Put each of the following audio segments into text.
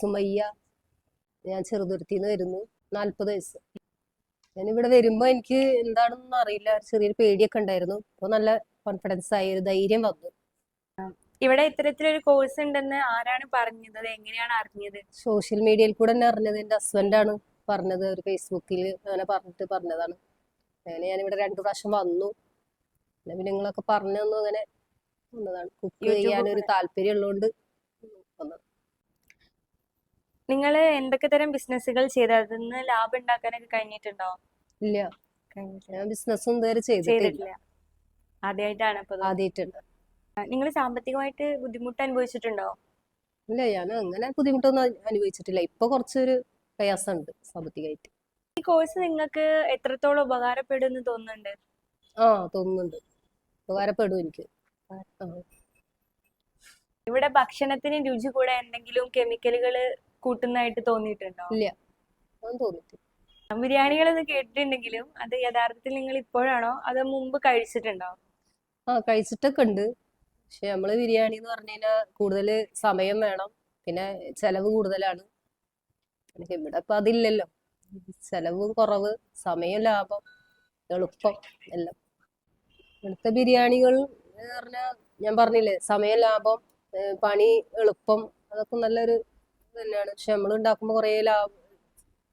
സുമയ്യ. ഞാൻ ചെറുതുരുത്തിന്ന് വരുന്നു. നാല്പത് വയസ്സ്. ഞാൻ ഇവിടെ വരുമ്പോ എനിക്ക് എന്താണെന്ന് അറിയില്ല. ചെറിയൊരു പേടിയൊക്കെ ഉണ്ടായിരുന്നു. അപ്പോൾ നല്ല കോൺഫിഡൻസ് ആയി ഒരു ധൈര്യം വന്നു. ഇവിടെ ഇത്തരത്തിലൊരു കോഴ്സ് ഉണ്ടെന്ന് ആരാണ് പറഞ്ഞത്? എങ്ങനെയാണ് അറിഞ്ഞത്? സോഷ്യൽ മീഡിയയിൽ കൂടെ തന്നെ അറിഞ്ഞത് എന്റെ ഹസ്ബൻഡാണ് പറഞ്ഞത്. ഒരു ഫേസ്ബുക്കിൽ അങ്ങനെ പറഞ്ഞിട്ട് പറഞ്ഞതാണ്. അങ്ങനെ ഞാനിവിടെ രണ്ടു പ്രാവശ്യം വന്നു. പിന്നെ നിങ്ങളൊക്കെ പറഞ്ഞു തന്നു അങ്ങനെ വന്നതാണ്. കുക്ക് ചെയ്യാനൊരു. താല്പര്യം ഉള്ളതുകൊണ്ട് നിങ്ങൾ എന്തൊക്കെ തരം ബിസിനസ്സുകൾ ചെയ്ത് അതിൽ നിന്ന് ലാഭം ഉണ്ടാക്കാനൊക്കെ കഴിഞ്ഞിട്ടുണ്ടോ? ഇല്ല. ഞാൻ ഇതുവരെ ചെയ്തിട്ടില്ല. ചെയ്തിട്ടില്ല. ആദ്യമായിട്ടാണ് ആദ്യമായിട്ടുണ്ട് നിങ്ങൾ സാമ്പത്തികമായിട്ട് ബുദ്ധിമുട്ട് അനുഭവിച്ചിട്ടുണ്ടോ? ഇല്ല ഞാൻ അങ്ങനെ ബുദ്ധിമുട്ടൊന്നും അനു- അനുഭവിച്ചിട്ടില്ല. ഇപ്പൊ കുറച്ചൊരു പ്രയാസമുണ്ട് സാമ്പത്തികമായിട്ട് ഈ കോഴ്സ് നിങ്ങൾക്ക് എത്രത്തോളം ഉപകാരപ്പെടും എന്ന് തോന്നുന്നുണ്ട്? ആ തോന്നുന്നുണ്ട്. ഉപകാരപ്പെടും എനിക്ക്. ആ. ഇവിടെ ഭക്ഷണത്തിന് രുചി കൂടെ എന്തെങ്കിലും കെമിക്കലുകൾ കൂട്ടുന്നതായിട്ട് തോന്നിയിട്ടുണ്ടോ? ഇല്ല. തോന്നിട്ടില്ല ബിരിയാണികൾ എന്ന് കേട്ടിട്ടുണ്ടെങ്കിലും അത് യഥാർത്ഥത്തിൽ നിങ്ങൾ ഇപ്പോഴാണോ? അതോ മുമ്പ് കഴിച്ചിട്ടുണ്ടോ? ആ കഴിച്ചിട്ടൊക്കെ ഉണ്ട്. പക്ഷെ നമ്മൾ ബിരിയാണി എന്ന് പറഞ്ഞു കഴിഞ്ഞാൽ കൂടുതൽ സമയം വേണം. പിന്നെ ചെലവ് കൂടുതലാണ്. ഇവിടെ ഇപ്പൊ അതില്ലല്ലോ. ചെലവ് കുറവ് സമയം ലാഭം എളുപ്പം എല്ലാം. ഇവിടുത്തെ ബിരിയാണികൾ പറഞ്ഞാൽ ഞാൻ പറഞ്ഞില്ലേ സമയം ലാഭം പണി എളുപ്പം അതൊക്കെ നല്ലൊരു തന്നെയാണ്. പക്ഷെ നമ്മൾ ഉണ്ടാക്കുമ്പോൾ കുറേ ലാഭം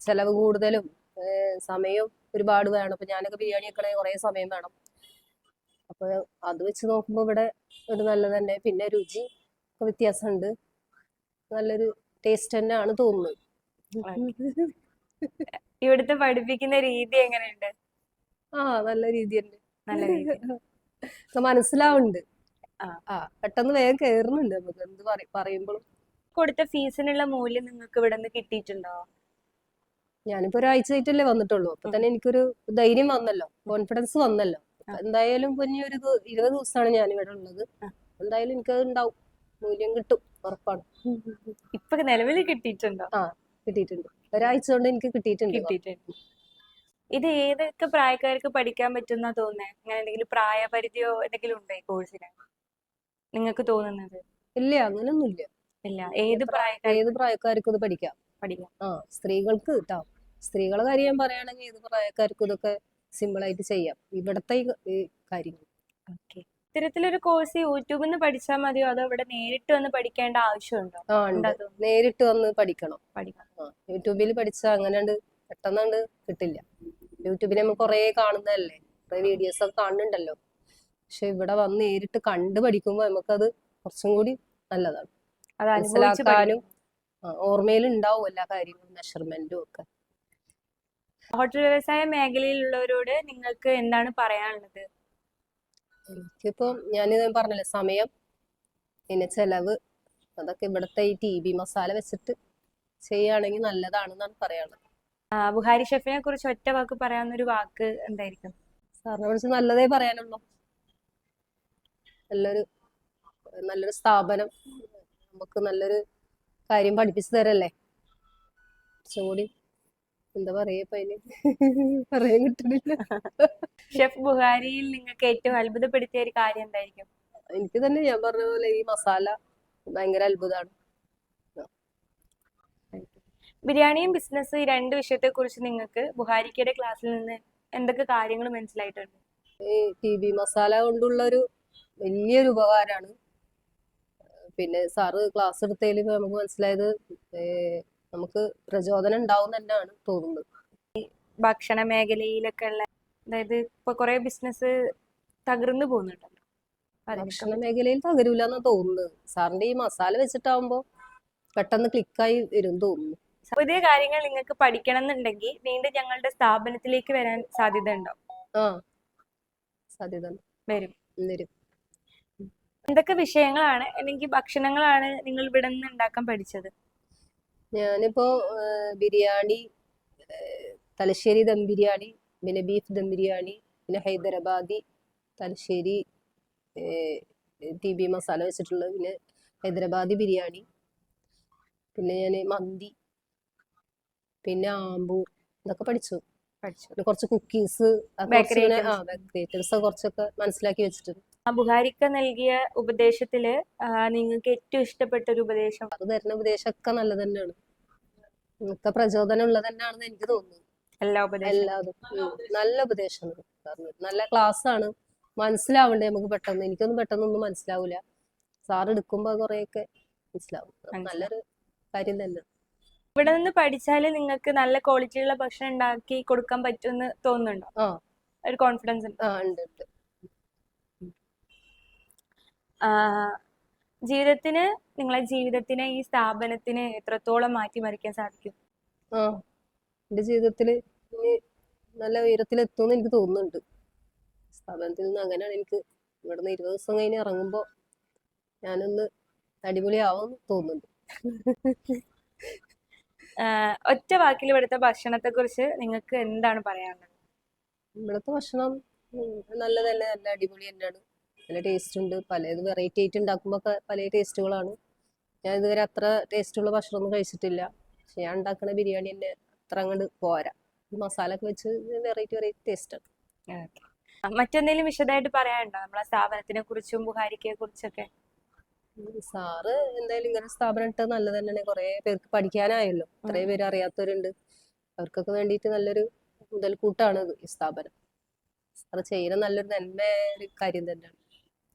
ചെലവ് കൂടുതലും സമയവും സമയം ഒരുപാട് വേണം. ഇപ്പൊ ഞാനൊക്കെ ബിരിയാണി വെക്കണേ കുറേ സമയം വേണം. അപ്പൊ അത് വെച്ച് നോക്കുമ്പോൾ ഇവിടെ ഒരു നല്ലത് തന്നെ. പിന്നെ രുചി വ്യത്യാസമുണ്ട് നല്ലൊരു ടേസ്റ്റ് തന്നെയാണ് തോന്നുന്നത്. ഇവിടുത്തെ പഠിപ്പിക്കുന്ന രീതി എങ്ങനെയുണ്ട്? ആ നല്ല രീതി തന്നെ നല്ല രീതി. മനസ്സിലാവുന്നുണ്ട്. ആ. പെട്ടെന്ന് വേഗം കേറുന്നുണ്ട് നമുക്ക് എന്ത് പറ- പറയുമ്പോഴും. കൊടുത്ത ഫീസിനുള്ള മൂല്യം നിങ്ങൾക്ക് ഇവിടെ നിന്ന് കിട്ടിയിട്ടുണ്ടോ? ഞാനിപ്പോ ഒരാഴ്ച ആയിട്ടല്ലേ വന്നിട്ടുള്ളൂ. അപ്പൊ തന്നെ എനിക്കൊരു ധൈര്യം വന്നല്ലോ. കോൺഫിഡൻസ് വന്നല്ലോ. എന്തായാലും പിന്നെ ഒരു ഇരുപത് ദിവസമാണ് ഞാൻ ഇവിടെ ഉള്ളത്. എന്തായാലും എനിക്കത് ഉണ്ടാവും. മൂല്യം കിട്ടും. ഉറപ്പാണ്. ഇപ്പൊ നിലവിൽ കിട്ടിയിട്ടുണ്ടോ? ആ കിട്ടിയിട്ടുണ്ട്. ഒരാഴ്ച കൊണ്ട് എനിക്ക് കിട്ടിയിട്ടുണ്ട്. കിട്ടിയിട്ടുണ്ട്. ഇത് ഏതൊക്കെ പ്രായക്കാർക്ക് പഠിക്കാൻ പറ്റുന്ന തോന്നുന്നത് അങ്ങനെ എന്തെങ്കിലും പ്രായപരിധിയോ എന്തെങ്കിലും ഉണ്ടോ ഈ കോഴ്സിന് നിങ്ങൾക്ക് തോന്നുന്നത്? ഇല്ല അങ്ങനൊന്നുമില്ല. ഇല്ല. ഏത് പ്രായക്കാർ ഏത് പ്രായക്കാർക്കും ഇത് പഠിക്കാം. പഠിക്കാം. ആ സ്ത്രീകൾക്ക് കേട്ടോ സ്ത്രീകളെ കാര്യം ഞാൻ പറയുകയാണെങ്കിൽ ഏത് പ്രായക്കാർക്കും ഇതൊക്കെ സിമ്പിൾ ആയിട്ട് ചെയ്യാം. ഇവിടത്തെ ഈ കാര്യങ്ങൾ. ഓക്കെ. ഇത്തരത്തിലൊരു കോഴ്സ് യൂട്യൂബിൽ നിന്ന് പഠിച്ചാൽ മതിയോ? അതോ ഇവിടെ നേരിട്ട് വന്ന് പഠിക്കേണ്ട ആവശ്യമുണ്ടോ? ആ ഉണ്ട്. നേരിട്ട് വന്ന് പഠിക്കണം. പഠിക്കണം. യൂട്യൂബിൽ പഠിച്ചാൽ അങ്ങനെ പെട്ടെന്നാണ്ട് കിട്ടില്ല. യൂട്യൂബിൽ നമ്മൾ കുറേ കാണുന്നതല്ലേ? കുറേ വീഡിയോസ് ഒക്കെ കാണുന്നുണ്ടല്ലോ. പക്ഷെ ഇവിടെ വന്ന് നേരിട്ട് കണ്ട് പഠിക്കുമ്പോൾ നമുക്കത് കുറച്ചും കൂടി നല്ലതാണ്. അത് മനസ്സിലാക്കാനും ഓർമ്മയിൽ ഉണ്ടാവും എല്ലാ കാര്യങ്ങളും മെഷർമെന്റും ഒക്കെ. ഹോട്ടൽ വ്യവസായ മേഖലയിലുള്ളവരോട് നിങ്ങൾക്ക് എന്താണ് പറയാനുള്ളത്? എനിക്കിപ്പോ ഞാനിത് പറഞ്ഞില്ലേ സമയം പിന്നെ ചെലവ് അതൊക്കെ ഇവിടുത്തെ ഈ ടി ബി മസാല വെച്ചിട്ട് ചെയ്യുകയാണെങ്കിൽ നല്ലതാണെന്നാണ് പറയാനുള്ളത്. ബുഹാരി ഷെഫിനെ കുറിച്ച് ഒറ്റ വാക്ക് പറയാവുന്ന ഒരു വാക്ക് എന്തായിരിക്കും? സാറിനെ കുറിച്ച് നല്ലതേ പറയാനുള്ളൂ. നല്ലൊരു നല്ലൊരു സ്ഥാപനം നമുക്ക് നല്ലൊരു കാര്യം പഠിപ്പിച്ചു തരല്ലേ? കുറച്ചുകൂടി എന്താ പറയാ ഇപ്പൊ അതിന്? പറയാൻ കിട്ടണില്ല. ഷെഫ് ബുഹാരിയിൽ നിങ്ങൾക്ക് ഏറ്റവും അത്ഭുതപ്പെടുത്തിയ ഒരു കാര്യം എന്തായിരിക്കും? എനിക്ക് തന്നെ ഞാൻ പറഞ്ഞ പോലെ ഈ മസാല ഭയങ്കര അത്ഭുതമാണ് ബിരിയാണിയും ബിസിനസ് ഈ രണ്ട് വിഷയത്തെ കുറിച്ച് നിങ്ങൾക്ക് ബുഹാരിക്കയുടെ ക്ലാസ്സിൽ നിന്ന് എന്തൊക്കെ കാര്യങ്ങൾ മനസ്സിലായിട്ടുണ്ട്? ഈ ടി ബി മസാല കൊണ്ടുള്ള ഒരു വലിയൊരു ഉപകാരമാണ്. പിന്നെ സാറ് ക്ലാസ് എടുത്തതിൽ നമുക്ക് മനസ്സിലായത് നമുക്ക് പ്രചോദനം ഉണ്ടാവും തന്നെയാണ് തോന്നുന്നത്. ഭക്ഷണ മേഖലയിലൊക്കെ ഉള്ള അതായത് ഇപ്പൊ കുറെ ബിസിനസ് തകർന്നു പോകുന്നുണ്ടല്ലോ. ഭക്ഷണ മേഖലയിൽ തകരൂല എന്നാ തോന്നുന്നത്. സാറിന്റെ ഈ മസാല വെച്ചിട്ടാവുമ്പോ പെട്ടെന്ന് ക്ലിക്കായി വരും തോന്നുന്നു. പുതിയ കാര്യങ്ങൾ നിങ്ങൾക്ക് പഠിക്കണം എന്നുണ്ടെങ്കിൽ വീണ്ടും ഞങ്ങളുടെ സ്ഥാപനത്തിലേക്ക് വരാൻ സാധ്യത ഉണ്ടോ ആ സാധ്യത. വരും. വരും. എന്തൊക്കെ വിഷയങ്ങളാണ്? അല്ലെങ്കിൽ ഭക്ഷണങ്ങളാണ് നിങ്ങൾ ഇവിടെ നിന്ന് ഉണ്ടാക്കാൻ പഠിച്ചത്? ഞാനിപ്പോ ബിരിയാണി തലശ്ശേരി ദം ബിരിയാണി പിന്നെ ബീഫ് ദം ബിരിയാണി പിന്നെ ഹൈദരാബാദി തലശ്ശേരി ടി ബി മസാല വെച്ചിട്ടുള്ള പിന്നെ ഹൈദരാബാദി ബിരിയാണി പിന്നെ ഞാൻ മന്തി പിന്നെ ആമ്പൂർ ഇതൊക്കെ പഠിച്ചു. പഠിച്ചു. കുറച്ച് കുക്കീസ് ബേക്കറി ഐറ്റംസ് കുറച്ചൊക്കെ മനസ്സിലാക്കി വെച്ചിട്ടുണ്ട്. ബുഹാരിക്ക നൽകിയ ഉപദേശത്തിൽ നിങ്ങൾക്ക് ഏറ്റവും ഇഷ്ടപ്പെട്ട ഒരു ഉപദേശം? അത് തരുന്ന ഉപദേശമൊക്കെ നല്ലത് തന്നെയാണ്. ഒക്കെ പ്രചോദനം ഉള്ളത് തന്നെയാണെന്ന് എനിക്ക് തോന്നുന്നു. എല്ലാ ഉപദേശം. എല്ലാതും. നല്ല ഉപദേശമാണ്. നല്ല ക്ലാസ് ആണ് മനസ്സിലാവണ്ടേ നമുക്ക് പെട്ടെന്ന്. എനിക്കൊന്നും പെട്ടെന്നൊന്നും മനസ്സിലാവൂല. സാർ എടുക്കുമ്പോ കുറെയൊക്കെ മനസ്സിലാവും. നല്ലൊരു കാര്യം തന്നെ. ഇവിടെ നിന്ന് പഠിച്ചാൽ നിങ്ങൾക്ക് നല്ല ക്വാളിറ്റിയുള്ള ഭക്ഷണം ഉണ്ടാക്കി കൊടുക്കാൻ പറ്റുമെന്ന് തോന്നുന്നുണ്ടോ? ആ. ഒരു കോൺഫിഡൻസ് ഉണ്ട്. ജീവിതത്തിന് നിങ്ങളെ ജീവിതത്തിനെ ഈ സ്ഥാപനത്തിന് എത്രത്തോളം മാറ്റിമറിക്കാൻ സാധിക്കും? ആ എന്റെ ജീവിതത്തിൽ ഇനി നല്ല ഉയരത്തിലെത്തുമെന്ന് എനിക്ക് തോന്നുന്നുണ്ട്. സ്ഥാപനത്തിൽ നിന്ന് അങ്ങനെയാണ് എനിക്ക് ഇവിടുന്ന് ഇരുപത് ദിവസം കഴിഞ്ഞ് ഇറങ്ങുമ്പോ ഞാനൊന്ന് അടിപൊളിയാവും തോന്നുന്നുണ്ട്. ഒറ്റ വാക്കിൽ ഇവിടുത്തെ ഭക്ഷണത്തെ കുറിച്ച് നിങ്ങൾക്ക് എന്താണ് പറയാനുള്ളത്? ഇവിടുത്തെ ഭക്ഷണം നല്ലതല്ലേ നല്ല അടിപൊളി തന്നെയാണ്. നല്ല ടേസ്റ്റ് ഉണ്ട്. പലത് വെറൈറ്റി ആയിട്ട് ഉണ്ടാക്കുമ്പോൾ ഒക്കെ പല ടേസ്റ്റുകളാണ് ഞാൻ ഇതുവരെ അത്ര ടേസ്റ്റുള്ള ഭക്ഷണമൊന്നും കഴിച്ചിട്ടില്ല. പക്ഷെ ഞാൻ ഉണ്ടാക്കുന്ന ബിരിയാണി തന്നെ അത്ര അങ്ങോട്ട് പോരാ. മസാല ഒക്കെ വെച്ച് വെറൈറ്റി വെറൈറ്റി ടേസ്റ്റാണ് മറ്റെന്തെങ്കിലും വിശദമായിട്ട് പറയാനുണ്ടോ? നമ്മളെ സ്ഥാപനത്തിനെ കുറിച്ചും ബുഹാരിക്കയെ കുറിച്ചൊക്കെ. സാറ് എന്തായാലും ഇങ്ങനെ സ്ഥാപനം ഇട്ടത് നല്ലത് തന്നെയാണ്. കുറെ പേർക്ക് പഠിക്കാനായല്ലോ. ഇത്രയും പേര് അറിയാത്തവരുണ്ട്. അവർക്കൊക്കെ വേണ്ടിയിട്ട് നല്ലൊരു മുതൽക്കൂട്ടാണ് ഈ സ്ഥാപനം. സാറ് ചെയ്യുന്ന നല്ലൊരു നന്മ ഒരു കാര്യം തന്നെയാണ്.